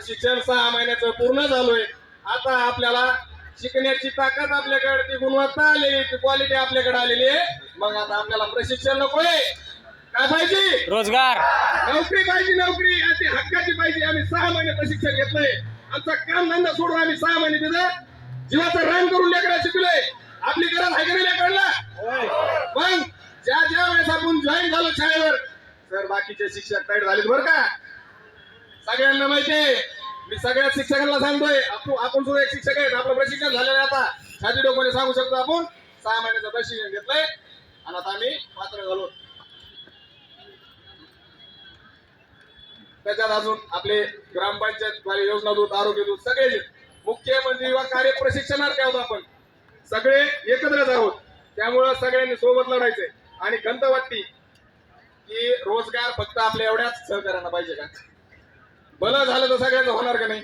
प्रशिक्षण सहा महिन्याचं पूर्ण झालोय आता आपल्याला शिकण्याची ताकद आपल्याकडे ती गुणवत्ता आलेली ती क्वालिटी आपल्याकडे आलेली आहे. मग आता आपल्याला प्रशिक्षण नकोय. काय पाहिजे? रोजगार. नोकरी पाहिजे नोकरी. आणि ती हक्काची पाहिजे. आम्ही सहा महिने प्रशिक्षण घेतलंय. आमचा काम धंदा सोडून आम्ही सहा महिने तिथं जीवाचं रान करून लेकरा शिकलोय. आपली गरज आहे का नाही लेकरांना? पण ज्या ज्या वेळेस आपण जॉईन झालो शाळेवर सर बाकीचे शिक्षक टाईट झालेत बरं का. सगळ्यांना माहितीये मी सगळ्या शिक्षकांना सांगतोय. आपण सुद्धा एक शिक्षक आहेत. आपलं प्रशिक्षण झालेलं आहे आता. छाती डोक्याने सांगू शकतो आपण. सहा महिन्याचं प्रशिक्षण घेतलंय. आणि आता आम्ही पात्र झालो. त्याच्यात अजून आपले ग्रामपंचायत द्वारे योजना दूत आरोग्य दूत सगळे मुख्यमंत्री म्हणजे व कार्य प्रशिक्षणार्थी आहोत आपण. सगळे एकत्रच आहोत. त्यामुळं सगळ्यांनी सोबत लढायचंय. आणि खंत वाटती की रोजगार फक्त आपल्या एवढ्याच सहकार्यांना पाहिजे का? भलं झालं तर सगळ्यांचं होणार का नाही?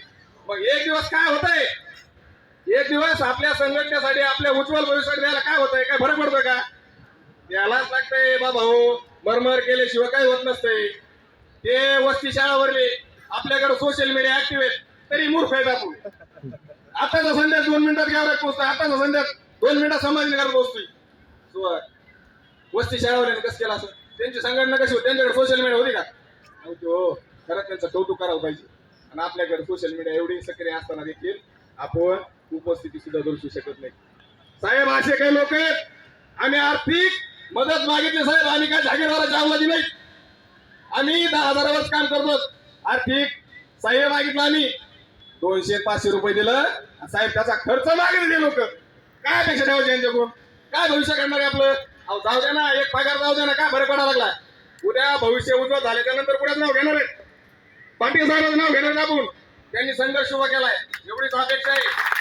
मग एक दिवस काय होतंय? एक दिवस आपल्या संघटनेसाठी आपल्या उज्ज्वल भविष्यात द्यायला काय होतंय? काय फरक पडतोय का? त्यालाच लागतंय बाबा हो मरमर केल्याशिवाय काही होत नसतंय. ते वस्ती शाळावरले आपल्याकडे सोशल मीडिया ऍक्टिव्ह आहेत तरी मूर्ख आहेत आपण. आताचा संध्या दोन मिनिटात गावात पोहोचतो आताचा संध्या दोन मिनिटात संभाजीनगर पोहोचतोय सुवार. वस्ती शाळावाल्याने कसं केलं असं? त्यांची संघटना कशी होती? त्यांच्याकडे सोशल मीडिया होती का? हो. खरं त्यांचं कौतुक करावं पाहिजे. आणि आपल्याकडे सोशल मीडिया एवढी सक्रिय असताना देखील आपण उपस्थिती सुद्धा दर्शवू शकत नाही. साहेब असे काही लोक आहेत. आम्ही आर्थिक मदत मागितली साहेब. आम्ही काय जागीरदाराच्या अवलादी नाही. आम्ही दहा हजारावरच काम करतो. आर्थिक साहेब मागितलं आम्ही. दोनशे पाचशे रुपये दिलं. साहेब त्याचा खर्च मागितले ते लोक. काय अपेक्षा ठेवायची यांच्याकडून? काय भविष्य करणार आहे आपलं? अहो जाऊ द्या ना. एक पगार जाऊ द्या ना. काय फरक पडायला लागला उद्या भविष्य उज्ज्वल झाल्याच्यानंतर कुठे नाव घेणार आहे पाटील साहेबांचं नाव घेणार आपण? त्यांनी संघर्ष उभा केलाय. एवढीच अपेक्षा आहे.